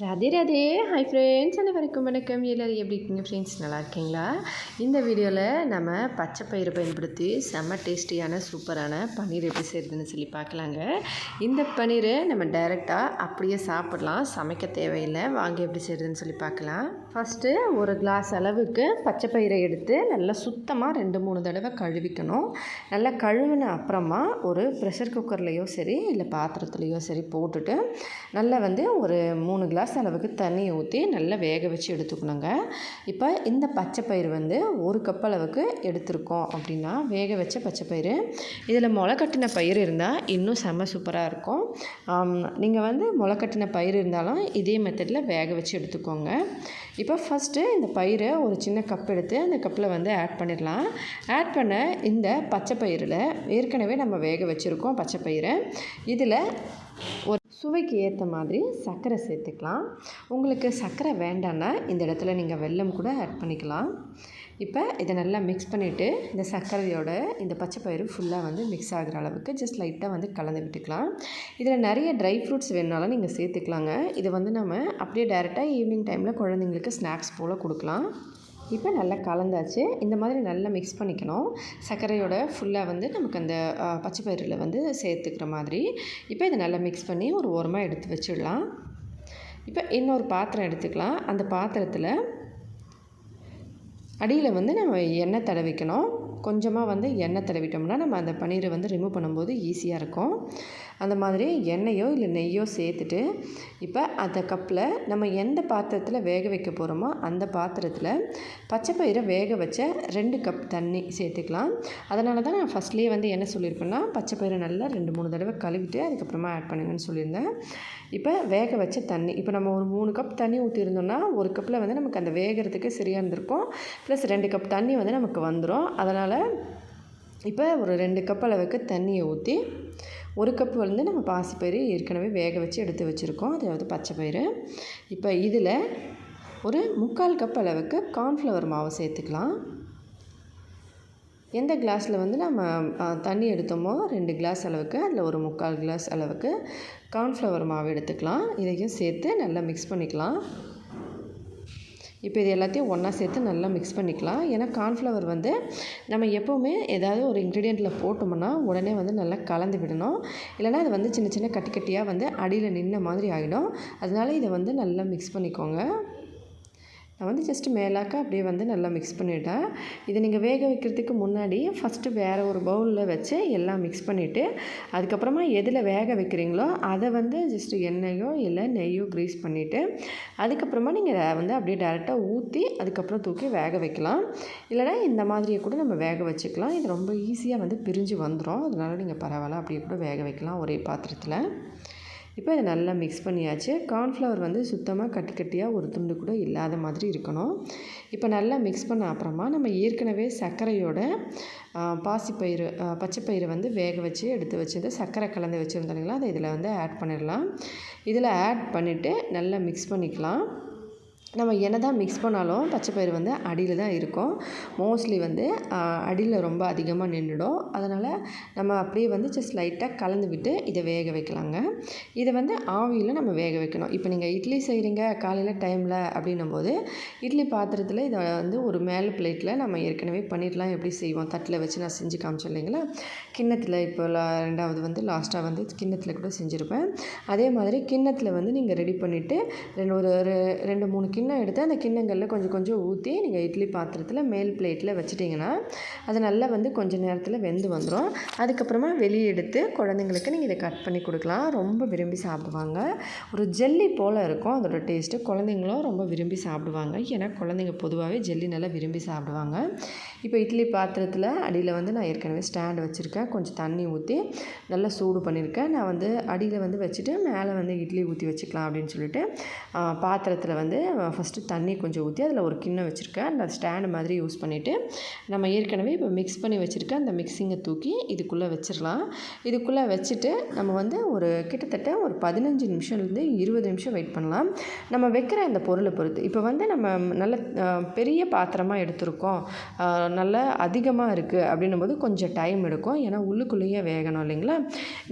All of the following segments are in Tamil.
ராதே ராதே. ஹாய் ஃப்ரெண்ட்ஸ் அனைவருக்கும் வணக்கம். எல்லோரும் எப்படி இருக்கீங்க ஃப்ரெண்ட்ஸ் நல்லா இருக்கீங்களா? இந்த வீடியோவில் நம்ம பச்சை பயிரை பயன்படுத்தி செம்ம டேஸ்டியான சூப்பரான பன்னீர் எப்படி செய்கிறதுன்னு சொல்லி பார்க்கலாங்க. இந்த பன்னீரை நம்ம டைரெக்டாக அப்படியே சாப்பிட்லாம். சமைக்க தேவையில்லை. வாங்கி எப்படி செய்கிறதுன்னு சொல்லி பார்க்கலாம். ஃபஸ்ட்டு ஒரு கிளாஸ் அளவுக்கு பச்சை பயிரை எடுத்து நல்லா சுத்தமாக ரெண்டு மூணு தடவை கழுவிக்கணும். நல்லா கழுவின அப்புறமா ஒரு ப்ரெஷர் குக்கர்லேயோ சரி இல்லை பாத்திரத்துலேயோ சரி போட்டுட்டு நல்லா வந்து ஒரு மூணு கிளாஸ் கிளாஸ் அளவுக்கு தண்ணி ஊற்றி நல்லா வேக வச்சு எடுத்துக்கணுங்க. இப்போ இந்த பச்சை பயிர் வந்து ஒரு கப் அளவுக்கு எடுத்திருக்கோம் அப்படின்னா வேக வச்ச பச்சை பயிர் இதில் முளை கட்டின பயிர் இருந்தால் இன்னும் செம்ம சூப்பராக இருக்கும். நீங்கள் வந்து முளை கட்டின பயிர் இருந்தாலும் இதே மெத்தடில் வேக வச்சு எடுத்துக்கோங்க. இப்போ ஃபஸ்ட்டு இந்த பயிரை ஒரு சின்ன கப் எடுத்து அந்த கப்பில் வந்து ஆட் பண்ணிடலாம். ஆட் பண்ண இந்த பச்சை பயிரில் ஏற்கனவே நம்ம வேக வச்சுருக்கோம் பச்சை பயிரை இதில் ஒரு சுவைக்கு ஏற்ற மாதிரி சர்க்கரை சேர்த்துக்கலாம். உங்களுக்கு சர்க்கரை வேண்டான்னா இந்த இடத்துல நீங்கள் வெல்லம் கூட ஆட் பண்ணிக்கலாம். இப்போ இதை நல்லா மிக்ஸ் பண்ணிவிட்டு இந்த சர்க்கரையோட இந்த பச்சை பயிறு ஃபுல்லாக வந்து மிக்ஸ் ஆகிற அளவுக்கு ஜஸ்ட் லைட்டாக வந்து கலந்து விட்டுக்கலாம். இதில் நிறைய ட்ரை ஃப்ரூட்ஸ் வேணுனாலும் நீங்கள் சேர்த்துக்கலாங்க. இதை வந்து நம்ம அப்படியே டேரெக்டாக ஈவினிங் டைமில் குழந்தைங்களுக்கு ஸ்நாக்ஸ் போல் கொடுக்கலாம். இப்போ நல்லா கலந்தாச்சு. இந்த மாதிரி நல்லா மிக்ஸ் பண்ணிக்கணும். சர்க்கரையோட ஃபுல்லாக வந்து நமக்கு அந்த பச்சை பயிரில் வந்து சேர்த்துக்கிற மாதிரி. இப்போ இதை நல்லா மிக்ஸ் பண்ணி ஒரு ஓரமாக எடுத்து வச்சிடலாம். இப்போ இன்னொரு பாத்திரம் எடுத்துக்கலாம். அந்த பாத்திரத்தில் அடியில் வந்து நம்ம எண்ணெய் தடவிக்கணும். கொஞ்சமாக வந்து எண்ணெய் தடவிட்டோம்னா நம்ம அந்த பன்னீரை வந்து ரிமூவ் பண்ணும்போது ஈஸியாக இருக்கும். அந்த மாதிரி எண்ணெயோ இல்லை நெய்யோ சேர்த்துட்டு இப்போ அந்த கப்பில் நம்ம எந்த பாத்திரத்தில் வேக வைக்க போகிறோமோ அந்த பாத்திரத்தில் பச்சை பயிரை வேக வச்ச ரெண்டு கப் தண்ணி சேர்த்துக்கலாம். அதனால தான் நான் ஃபஸ்ட்லேயே வந்து என்ன சொல்லியிருப்பேன்னா பச்சை பயிரை நல்லா ரெண்டு மூணு தடவை கழுவிட்டு அதுக்கப்புறமா ஆட் பண்ணுங்கன்னு சொல்லியிருந்தேன். இப்போ வேக வச்ச தண்ணி இப்போ நம்ம ஒரு மூணு கப் தண்ணி ஊற்றிருந்தோம்னா ஒரு கப்பில் வந்து நமக்கு அந்த வேகிறதுக்கு சரியாக இருந்திருக்கும். ப்ளஸ் ரெண்டு கப் தண்ணி வந்து நமக்கு வந்துடும் அதனால் இப்போ ஒரு ரெண்டு கப் அளவுக்கு தண்ணியை ஊற்றி ஒரு கப்பு வந்து நம்ம பாசிப்பயிறு ஏற்கனவே வேக வச்சு எடுத்து வச்சுருக்கோம். அதாவது பச்சை பயிறு. இப்போ இதில் ஒரு முக்கால் கப் அளவுக்கு கார்ன்ஃப்ளவர் மாவு சேர்த்துக்கலாம். எந்த கிளாஸில் வந்து நம்ம தண்ணி எடுத்தோமோ ரெண்டு கிளாஸ் அளவுக்கு அதில் ஒரு முக்கால் கிளாஸ் அளவுக்கு கார்ன்ஃப்ளவர் மாவு எடுத்துக்கலாம். இதையும் சேர்த்து நல்லா மிக்ஸ் பண்ணிக்கலாம். இப்போ இது எல்லாத்தையும் ஒன்றா சேர்த்து நல்லா மிக்ஸ் பண்ணிக்கலாம். ஏன்னா கார்ன்ஃப்ளவர் வந்து நம்ம எப்போவுமே ஏதாவது ஒரு இன்க்ரீடியண்ட்டில் போட்டோம்னா உடனே வந்து நல்லா கலந்து விடணும். இல்லைனா அது வந்து சின்ன சின்ன கட்டி கட்டியாக வந்து அடியில் நின்ன மாதிரி ஆகிடும் அதனால இதை வந்து நல்லா மிக்ஸ் பண்ணிக்கோங்க. நான் வந்து ஜஸ்ட்டு மேலாக்க அப்படியே வந்து நல்லா மிக்ஸ் பண்ணிவிட்டேன் இதை நீங்கள் வேக வைக்கிறதுக்கு முன்னாடி ஃபஸ்ட்டு வேறு ஒரு பவுலில் வச்சு எல்லாம் மிக்ஸ் பண்ணிவிட்டு அதுக்கப்புறமா எதில் வேக வைக்கிறீங்களோ அதை வந்து ஜஸ்ட்டு எண்ணெயோ இல்லை நெய்யோ க்ரீஸ் பண்ணிவிட்டு அதுக்கப்புறமா நீங்கள் வந்து அப்படியே டேரெக்டாக ஊற்றி அதுக்கப்புறம் தூக்கி வேக வைக்கலாம். இல்லைனா இந்த மாதிரியே கூட நம்ம வேக வச்சுக்கலாம். இது ரொம்ப ஈஸியாக வந்து பிரிஞ்சு வந்துடும் அதனால் நீங்கள் பரவாயில்ல அப்படியே கூட வேக வைக்கலாம் ஒரே பாத்திரத்தில். இப்போ இதை நல்லா மிக்ஸ் பண்ணியாச்சு. கார்ன்ஃப்ளவர் வந்து சுத்தமாக கட்டி கட்டியாக ஒரு துண்டு கூட இல்லாத மாதிரி இருக்கணும். இப்போ நல்லா மிக்ஸ் பண்ண அப்புறமா நம்ம ஏற்கனவே சர்க்கரையோட பாசிப்பயிறு பச்சைப்பயிறு வந்து வேக வச்சு எடுத்து வச்சுருந்து சர்க்கரை கலந்து வச்சுருந்தோம் இல்லைங்களா? அதை இதில் வந்து ஆட் பண்ணிடலாம். இதில் ஆட் பண்ணிவிட்டு நல்லா மிக்ஸ் பண்ணிக்கலாம். நம்ம என்ன தான் மிக்ஸ் பண்ணாலும் பச்சை பயிறு வந்து அடியில் தான் இருக்கும். மோஸ்ட்லி வந்து அடியில் ரொம்ப அதிகமாக நின்றுடும். அதனால் நம்ம அப்படியே வந்து ஜஸ்ட் லைட்டாக கலந்து விட்டு இதை வேக வைக்கலாங்க. இதை வந்து ஆவியில் நம்ம வேக வைக்கணும். இப்போ நீங்கள் இட்லி செய்கிறீங்க காலையில் டைமில் அப்படின்னும் போது இட்லி பாத்திரத்தில் இதை வந்து ஒரு மேல் பிளேட்டில் நம்ம ஏற்கனவே பண்ணிடலாம். எப்படி செய்வோம்? தட்டில் வச்சு நான் செஞ்சு காமிச்சேன் இல்லைங்களா? கிண்ணத்தில் இப்போ ரெண்டாவது வந்து லாஸ்ட்டாக வந்து கிண்ணத்தில் கூட செஞ்சுருப்பேன். அதே மாதிரி கிண்ணத்தில் வந்து நீங்கள் ரெடி பண்ணிவிட்டு ரெண்டு ஒரு ரெண்டு மூணு கிண்ணம் கிண்ணம் எடுத்து அந்த கிண்ணங்களில் கொஞ்சம் கொஞ்சம் ஊற்றி நீங்கள் இட்லி பாத்திரத்தில் மேல் பிளேட்டில் வச்சுட்டிங்கன்னா அது நல்லா வந்து கொஞ்சம் நேரத்தில் வெந்து வந்துடும் அதுக்கப்புறமா வெளியே எடுத்து குழந்தைங்களுக்கு நீங்கள் இதை கட் பண்ணி கொடுக்கலாம். ரொம்ப விரும்பி சாப்பிடுவாங்க. ஒரு ஜெல்லி போல் இருக்கும். அதோட டேஸ்ட்டு குழந்தைங்களும் ரொம்ப விரும்பி சாப்பிடுவாங்க. ஏன்னா குழந்தைங்க பொதுவாகவே ஜெல்லி நல்லா விரும்பி சாப்பிடுவாங்க. இப்போ இட்லி பாத்திரத்தில் அடியில் வந்து நான் ஏற்கனவே ஸ்டாண்ட் வச்சுருக்கேன். கொஞ்சம் தண்ணி ஊற்றி நல்லா சூடு பண்ணியிருக்கேன் நான் வந்து அடியில் வந்து வச்சுட்டு மேலே வந்து இட்லி ஊற்றி வச்சுக்கலாம் அப்படின்னு சொல்லிட்டு பாத்திரத்தில் வந்து ஃபஸ்ட்டு தண்ணி கொஞ்சம் ஊற்றி அதில் ஒரு கிண்ணம் வச்சுருக்கேன். அந்த ஸ்டாண்டு மாதிரி யூஸ் பண்ணிவிட்டு நம்ம ஏற்கனவே இப்போ மிக்ஸ் பண்ணி வச்சுருக்க அந்த மிக்ஸிங்கை தூக்கி இதுக்குள்ளே வச்சிடலாம் இதுக்குள்ளே வச்சுட்டு நம்ம வந்து ஒரு கிட்டத்தட்ட ஒரு பதினஞ்சு நிமிஷம்லேருந்து இருபது நிமிஷம் வெயிட் பண்ணலாம். நம்ம வைக்கிற அந்த பொருளை பொறுத்து இப்போ வந்து நம்ம நல்ல பெரிய பாத்திரமாக எடுத்திருக்கோம். நல்ல அதிகமாக இருக்குது அப்படின்னும் போது கொஞ்சம் டைம் எடுக்கும். ஏன்னா உள்ளுக்குள்ளேயே வேகணும் இல்லைங்களா?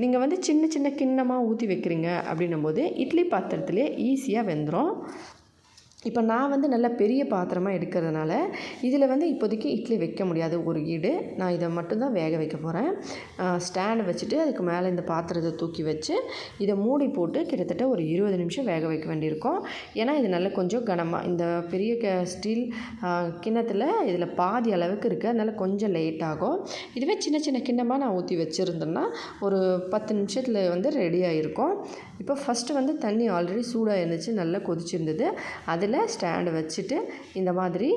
நீங்கள் வந்து சின்ன சின்ன கிண்ணமாக ஊற்றி வைக்கிறீங்க அப்படின்னும் போது இட்லி பாத்திரத்துலேயே ஈஸியாக வெந்துடும் இப்போ நான் வந்து நல்ல பெரிய பாத்திரமாக எடுக்கிறதுனால இதில் வந்து இப்போதைக்கு இட்லி வைக்க முடியாது ஒரு ஈடு. நான் இதை மட்டும்தான் வேக வைக்க போகிறேன் ஸ்டாண்டு வச்சுட்டு அதுக்கு மேலே இந்த பாத்திரத்தை தூக்கி வச்சு இதை மூடி போட்டு கிட்டத்தட்ட ஒரு இருபது நிமிஷம் வேக வைக்க வேண்டியிருக்கும். ஏன்னா இது நல்ல கொஞ்சம் கனமாக இந்த பெரிய க ஸ்டீல் கிண்ணத்தில் இதில் பாதி அளவுக்கு இருக்குது அதனால் கொஞ்சம் லேட் ஆகும். இதுவே சின்ன சின்ன கிண்ணமாக நான் ஊற்றி வச்சுருந்தேன்னா ஒரு பத்து நிமிஷத்தில் வந்து ரெடி ஆகிருக்கும் இப்போ ஃபஸ்ட்டு வந்து தண்ணி ஆல்ரெடி சூடாக இருந்துச்சு நல்லா கொதிச்சிருந்தது. அதில் மேலே ஸ்டாண்டு வச்சுட்டு இந்த மாதிரி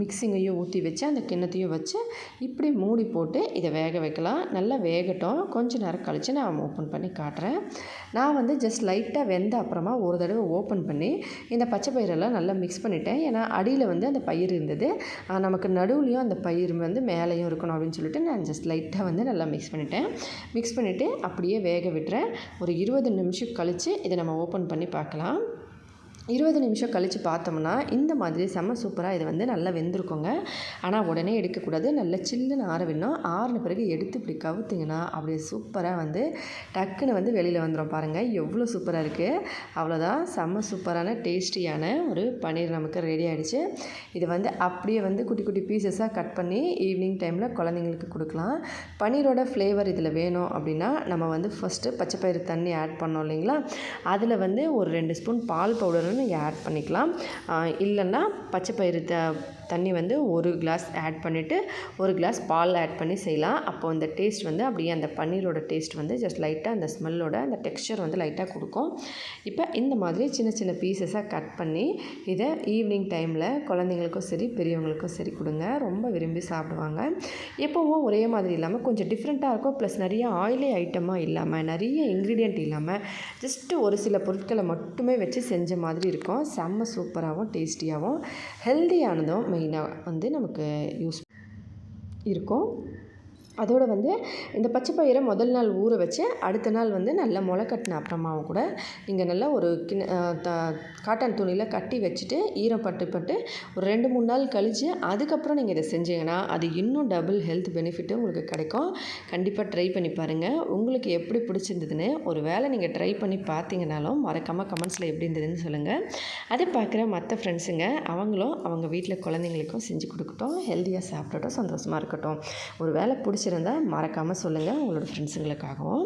மிக்சிங்கையும் ஊற்றி வச்சு அந்த கிண்ணத்தையும் வச்சு இப்படி மூடி போட்டு இதை வேக வைக்கலாம். நல்லா வேகட்டும். கொஞ்சம் நேரம் கழித்து நான் ஓப்பன் பண்ணி காட்டுறேன். நான் வந்து ஜஸ்ட் லைட்டாக வெந்த அப்புறமா ஒரு தடவை ஓப்பன் பண்ணி இந்த பச்சை பயிரெல்லாம் நல்லா மிக்ஸ் பண்ணிட்டேன். ஏன்னா அடியில் வந்து அந்த பயிர் இருந்தது. நமக்கு நடுவுலையும் அந்த பயிர் வந்து மேலேயும் இருக்கணும் அப்படின்னு சொல்லிட்டு நான் ஜஸ்ட் லைட்டாக வந்து நல்லா மிக்ஸ் பண்ணிட்டேன். மிக்ஸ் பண்ணிவிட்டு அப்படியே வேக விட்டுறேன். ஒரு இருபது நிமிஷம் கழித்து இதை நம்ம ஓப்பன் பண்ணி பார்க்கலாம். இருபது நிமிஷம் கழித்து பார்த்தோம்னா இந்த மாதிரி செம்ம சூப்பராக இது வந்து நல்லா வெந்திருக்கோங்க. ஆனால் உடனே எடுக்கக்கூடாது. நல்லா சில்லுன்னு ஆற விடணும் ஆறின பிறகு எடுத்து இப்படி கவுத்திங்கன்னா அப்படியே சூப்பராக வந்து டக்குன்னு வந்து வெளியில் வந்துடும் பாருங்கள் எவ்வளோ சூப்பராக இருக்குது அவ்வளோதான் செம்ம சூப்பரான டேஸ்டியான ஒரு பன்னீர் நமக்கு ரெடி ஆகிடுச்சு இது வந்து அப்படியே வந்து குட்டி குட்டி பீசஸாக கட் பண்ணி ஈவினிங் டைமில் குழந்தைங்களுக்கு கொடுக்கலாம். பன்னீரோட ஃப்ளேவர் இதில் வேணும் அப்படின்னா நம்ம வந்து ஃபஸ்ட்டு பச்சைப்பயிறு தண்ணி ஆட் பண்ணோம் இல்லைங்களா? அதில் வந்து ஒரு ரெண்டு ஸ்பூன் பால் பவுடர் நீங்கள் ஆட் பண்ணிக்கலாம். இல்லைன்னா பச்சை பயிறு த தண்ணி வந்து ஒரு கிளாஸ் ஆட் பண்ணிவிட்டு ஒரு கிளாஸ் பால் ஆட் பண்ணி செய்யலாம். அப்போ அந்த டேஸ்ட் வந்து அப்படியே அந்த பன்னீரோட டேஸ்ட் வந்து ஜஸ்ட் லைட்டாக அந்த ஸ்மெல்லோட அந்த டெக்ஸ்சர் வந்து லைட்டாக கொடுக்கும். இப்போ இந்த மாதிரி சின்ன சின்ன பீசஸாக கட் பண்ணி இதை ஈவினிங் டைமில் குழந்தைங்களுக்கும் சரி பெரியவங்களுக்கும் சரி கொடுங்க. ரொம்ப விரும்பி சாப்பிடுவாங்க. எப்போவும் ஒரே மாதிரி இல்லாமல் கொஞ்சம் டிஃப்ரெண்ட்டாக இருக்கும். ப்ளஸ் நிறைய ஆயிலி ஐட்டமாக இல்லாமல் நிறைய இன்க்ரீடியண்ட் இல்லாமல் ஜஸ்ட்டு ஒரு சில பொருட்களை மட்டுமே வச்சு செஞ்ச மாதிரி இருக்கும். செம்ம சூப்பராகவும் டேஸ்டியாகவும் ஹெல்த்தியானதும் மெயினாக வந்து நமக்கு யூஸ் இருக்கும். அதோடு வந்து இந்த பச்சை பயிரை முதல் நாள் ஊற வச்சு அடுத்த நாள் வந்து நல்லா முளை கட்டின அப்புறமாவும் கூட நீங்கள் நல்லா ஒரு கிண த காட்டன் துணியில் கட்டி வச்சுட்டு ஈரம் பட்டு பட்டு ஒரு ரெண்டு மூணு நாள் கழித்து அதுக்கப்புறம் நீங்கள் இதை செஞ்சீங்கன்னா அது இன்னும் டபுள் ஹெல்த் பெனிஃபிட்டு உங்களுக்கு கிடைக்கும். கண்டிப்பாக ட்ரை பண்ணி பாருங்கள் உங்களுக்கு எப்படி பிடிச்சிருந்ததுன்னு ஒரு வேளை நீங்கள் ட்ரை பண்ணி பார்த்தீங்கனாலும் மறக்காமல் கமெண்ட்ஸில் எப்படி இருந்ததுன்னு சொல்லுங்கள் அதை பார்க்குற மற்ற ஃப்ரெண்ட்ஸுங்க அவங்களும் அவங்க வீட்டில் குழந்தைங்களுக்கும் செஞ்சு கொடுக்கட்டும். ஹெல்த்தியாக சாப்பிடட்டும் சந்தோஷமாக இருக்கட்டும். ஒரு வேலை பிடிச்சி பிடிச்சிருந்தால் மறக்காமல் சொல்லுங்கள் உங்களோட ஃப்ரெண்ட்ஸுங்களுக்காகவும்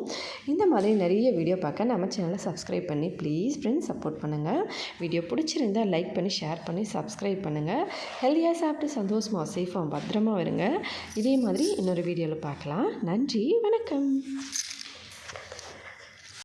இந்த மாதிரி நிறைய வீடியோ பார்க்க நம்ம சேனலை சப்ஸ்கிரைப் பண்ணி ப்ளீஸ் ஃப்ரெண்ட்ஸ் சப்போர்ட் பண்ணுங்கள் வீடியோ பிடிச்சிருந்தால் லைக் பண்ணி ஷேர் பண்ணி சப்ஸ்கிரைப் பண்ணுங்கள் ஹெல்த்தியாக சாப்பிட்டு சந்தோஷமாக சேஃபாக பத்திரமா வருங்க இதே மாதிரி இன்னொரு வீடியோவில் பார்க்கலாம். நன்றி வணக்கம்.